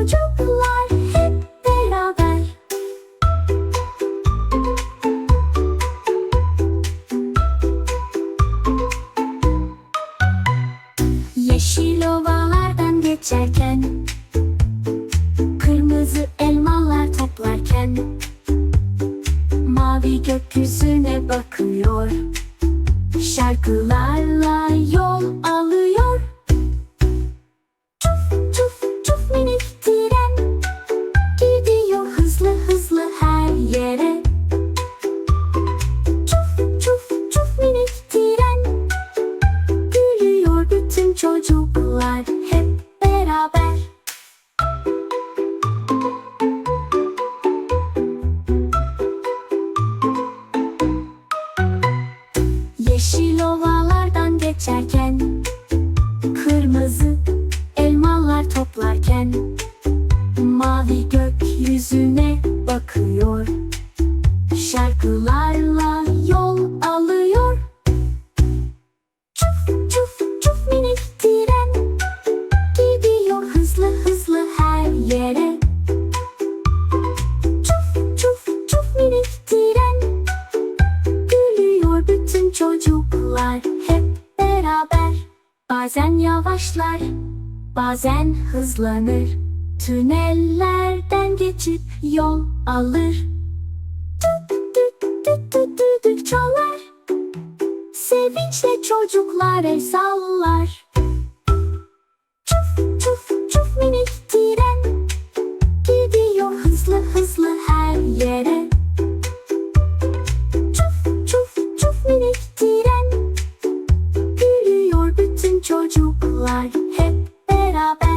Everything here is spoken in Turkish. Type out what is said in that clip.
çocuklar hep beraber. Yeşil ovalardan geçerken Kırmızı elmalar toplarken Mavi gökyüzüne bakıyor. Şarkılar ovalardan geçerken Kırmızı elmalar toplarken Mavi gökyüzüne bakıyor. Şarkılarla Bazen yavaşlar, bazen hızlanır. Tünellerden geçip yol alır. Düt düt düt düt düt düt çalar. Sevinçle çocuklar el sallar like hip it up.